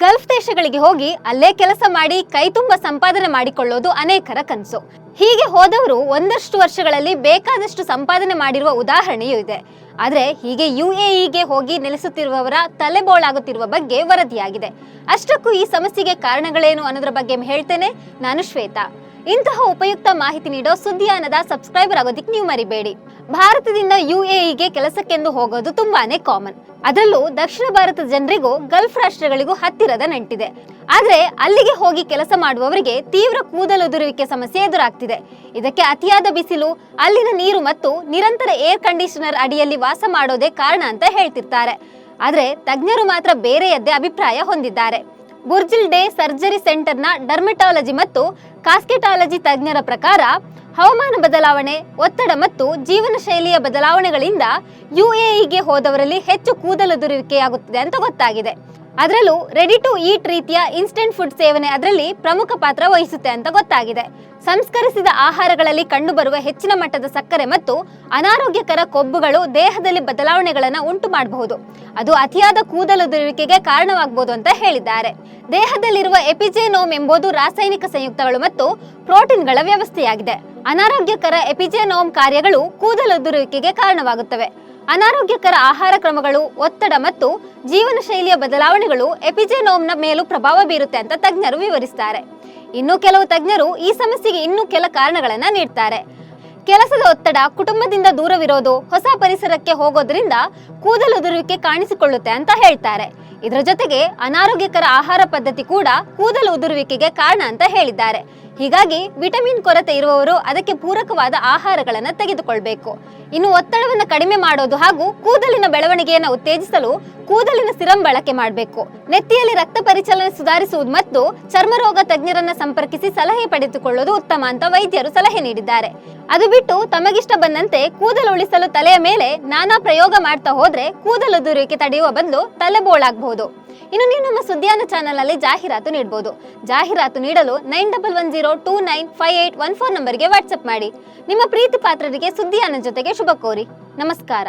Gulf ದೇಶಗಳಿಗೆ ಹೋಗಿ ಅಲ್ಲೇ ಕೆಲಸ ಮಾಡಿ, ಕೈ ತುಂಬ ಸಂಪಾದನೆ ಮಾಡಿಕೊಳ್ಳೋದು ಅನೇಕರ ಕನಸು. ಹೀಗೆ ಹೋದವರು ಒಂದಷ್ಟು ವರ್ಷಗಳಲ್ಲಿ ಬೇಕಾದಷ್ಟು ಸಂಪಾದನೆ ಮಾಡಿರುವ ಉದಾಹರಣೆಯೂ ಇದೆ. ಆದರೆ ಹೀಗೆ ಯು ಎಇಗೆ ಹೋಗಿ ನೆಲೆಸುತ್ತಿರುವವರ ತಲೆಬೋಳಾಗುತ್ತಿರುವ ಬಗ್ಗೆ ವರದಿಯಾಗಿದೆ. ಅಷ್ಟಕ್ಕೂ ಈ ಸಮಸ್ಯೆಗೆ ಕಾರಣಗಳೇನು ಅನ್ನೋದ್ರ ಬಗ್ಗೆ ಹೇಳ್ತೇನೆ. ನಾನು ಶ್ವೇತಾ. ಇಂತಹ ಉಪಯುಕ್ತ ಮಾಹಿತಿ ನೀಡೋ ಸುದ್ದಿಯಾನದ ಸಬ್ಸ್ಕ್ರೈಬರ್ ಆಗೋದಿಕ್ಕೆ ನೀವು ಮರಿಬೇಡಿ. ಭಾರತದಿಂದ ಯುಎಇಗೆ ಕೆಲಸಕ್ಕೆಂದು ಹೋಗೋದು ತುಂಬಾನೇ ಕಾಮನ್. ಅದರಲ್ಲೂ ದಕ್ಷಿಣ ಭಾರತದ ಜನರಿಗೂ ಗಲ್ಫ್ ರಾಷ್ಟ್ರಗಳಿಗೂ ಹತ್ತಿರದ ನಂಟಿದೆ. ಆದ್ರೆ ಅಲ್ಲಿಗೆ ಹೋಗಿ ಕೆಲಸ ಮಾಡುವವರಿಗೆ ತೀವ್ರ ಕೂದಲುದುರುವಿಕೆ ಸಮಸ್ಯೆ ಎದುರಾಗ್ತಿದೆ. ಇದಕ್ಕೆ ಅತಿಯಾದ ಬಿಸಿಲು, ಅಲ್ಲಿನ ನೀರು ಮತ್ತು ನಿರಂತರ ಏರ್ ಕಂಡೀಷನರ್ ಅಡಿಯಲ್ಲಿ ವಾಸ ಮಾಡೋದೇ ಕಾರಣ ಅಂತ ಹೇಳ್ತಿರ್ತಾರೆ. ಆದ್ರೆ ತಜ್ಞರು ಮಾತ್ರ ಬೇರೆಯದ್ದೇ ಅಭಿಪ್ರಾಯ ಹೊಂದಿದ್ದಾರೆ. ಬುರ್ಜಿಲ್ ಡೇ ಸರ್ಜರಿ ಸೆಂಟರ್ನ ಡರ್ಮೆಟಾಲಜಿ ಮತ್ತು ಕಾಸ್ಕೆಟಾಲಜಿ ತಜ್ಞರ ಪ್ರಕಾರ, ಹವಾಮಾನ ಬದಲಾವಣೆ, ಒತ್ತಡ ಮತ್ತು ಜೀವನ ಶೈಲಿಯ ಬದಲಾವಣೆಗಳಿಂದ ಯುಎಇಗೆ ಹೋದವರಲ್ಲಿ ಹೆಚ್ಚು ಕೂದಲುದುರುವಿಕೆಯಾಗುತ್ತಿದೆ ಅಂತ ಗೊತ್ತಾಗಿದೆ. ಅದರಲ್ಲೂ ರೆಡಿ ಟು ಈಟ್ ರೀತಿಯ ಇನ್ಸ್ಟೆಂಟ್ ಫುಡ್ ಸೇವನೆ ಅದರಲ್ಲಿ ಪ್ರಮುಖ ಪಾತ್ರ ವಹಿಸುತ್ತೆ ಅಂತ ಗೊತ್ತಾಗಿದೆ. ಸಂಸ್ಕರಿಸಿದ ಆಹಾರಗಳಲ್ಲಿ ಕಂಡುಬರುವ ಹೆಚ್ಚಿನ ಮಟ್ಟದ ಸಕ್ಕರೆ ಮತ್ತು ಅನಾರೋಗ್ಯಕರ ಕೊಬ್ಬುಗಳು ದೇಹದಲ್ಲಿ ಬದಲಾವಣೆಗಳನ್ನು ಉಂಟು ಮಾಡಬಹುದು. ಅದು ಅತಿಯಾದ ಕೂದಲುದುರುವಿಕೆಗೆ ಕಾರಣವಾಗಬಹುದು ಅಂತ ಹೇಳಿದ್ದಾರೆ. ದೇಹದಲ್ಲಿರುವ ಎಪಿಜೆನೋಮ್ ಎಂಬುದು ರಾಸಾಯನಿಕ ಸಂಯುಕ್ತಗಳು ಮತ್ತು ಪ್ರೋಟೀನ್ಗಳ ವ್ಯವಸ್ಥೆಯಾಗಿದೆ. ಅನಾರೋಗ್ಯಕರ ಎಪಿಜೆನೋಮ್ ಕಾರ್ಯಗಳು ಕೂದಲುದುರುವಿಕೆಗೆ ಕಾರಣವಾಗುತ್ತವೆ. ಅನಾರೋಗ್ಯಕರ ಆಹಾರ ಕ್ರಮಗಳು, ಒತ್ತಡ ಮತ್ತು ಜೀವನ ಶೈಲಿಯ ಬದಲಾವಣೆಗಳು ಎಪಿಜೆನೋಮ್ನ ಮೇಲೂ ಪ್ರಭಾವ ಬೀರುತ್ತೆ ಅಂತ ತಜ್ಞರು ವಿವರಿಸ್ತಾರೆ. ಇನ್ನು ಕೆಲವು ತಜ್ಞರು ಈ ಸಮಸ್ಯೆಗೆ ಇನ್ನೂ ಕೆಲ ಕಾರಣಗಳನ್ನ ನೀಡ್ತಾರೆ. ಕೆಲಸದ ಒತ್ತಡ, ಕುಟುಂಬದಿಂದ ದೂರವಿರೋದು, ಹೊಸ ಪರಿಸರಕ್ಕೆ ಹೋಗೋದ್ರಿಂದ ಕೂದಲುದುರುವಿಕೆ ಕಾಣಿಸಿಕೊಳ್ಳುತ್ತೆ ಅಂತ ಹೇಳ್ತಾರೆ. ಇದರ ಜೊತೆಗೆ ಅನಾರೋಗ್ಯಕರ ಆಹಾರ ಪದ್ಧತಿ ಕೂಡ ಕೂದಲು ಉದುರುವಿಕೆಗೆ ಕಾರಣ ಅಂತ ಹೇಳಿದ್ದಾರೆ. ಹೀಗಾಗಿ ವಿಟಮಿನ್ ಕೊರತೆ ಇರುವವರು ಅದಕ್ಕೆ ಪೂರಕವಾದ ಆಹಾರಗಳನ್ನು ತೆಗೆದುಕೊಳ್ಬೇಕು. ಇನ್ನು ಒತ್ತಡವನ್ನು ಕಡಿಮೆ ಮಾಡೋದು ಹಾಗೂ ಕೂದಲಿನ ಬೆಳವಣಿಗೆಯನ್ನು ಉತ್ತೇಜಿಸಲು ಕೂದಲಿನ ಸಿರಂ ಬಳಕೆ ಮಾಡಬೇಕು. ನೆತ್ತಿಯಲ್ಲಿ ರಕ್ತ ಪರಿಚಲನೆ ಸುಧಾರಿಸುವುದು ಮತ್ತು ಚರ್ಮರೋಗ ತಜ್ಞರನ್ನ ಸಂಪರ್ಕಿಸಿ ಸಲಹೆ ಪಡೆದುಕೊಳ್ಳುವುದು ಉತ್ತಮ ಅಂತ ವೈದ್ಯರು ಸಲಹೆ ನೀಡಿದ್ದಾರೆ. ಅದು ಬಿಟ್ಟು ತಮಗಿಷ್ಟ ಬಂದಂತೆ ಕೂದಲು ಉಳಿಸಲು ತಲೆಯ ಮೇಲೆ ನಾನಾ ಪ್ರಯೋಗ ಮಾಡ್ತಾ ಹೋದ್ರೆ ಕೂದಲುದುರುವಿಕೆ ತಡೆಯುವ ಬದಲು ತಲೆ ಬೋಳಾಗಬಹುದು. ಇನ್ನು ನೀವು ನಮ್ಮ ಸುದ್ದಿಯಾನ ಚಾನಲ್ ಅಲ್ಲಿ ಜಾಹೀರಾತು ನೀಡಬಹುದು ಜಾಹೀರಾತು ನೀಡಲು nine double one zero two nine five eight one four ನಂಬರ್ಗೆ ವಾಟ್ಸ್ಆಪ್ ಮಾಡಿ. ನಿಮ್ಮ ಪ್ರೀತಿ ಪಾತ್ರರಿಗೆ ಸುದ್ದಿಯಾನ ಜೊತೆಗೆ ಶುಭ ಕೋರಿ. ನಮಸ್ಕಾರ.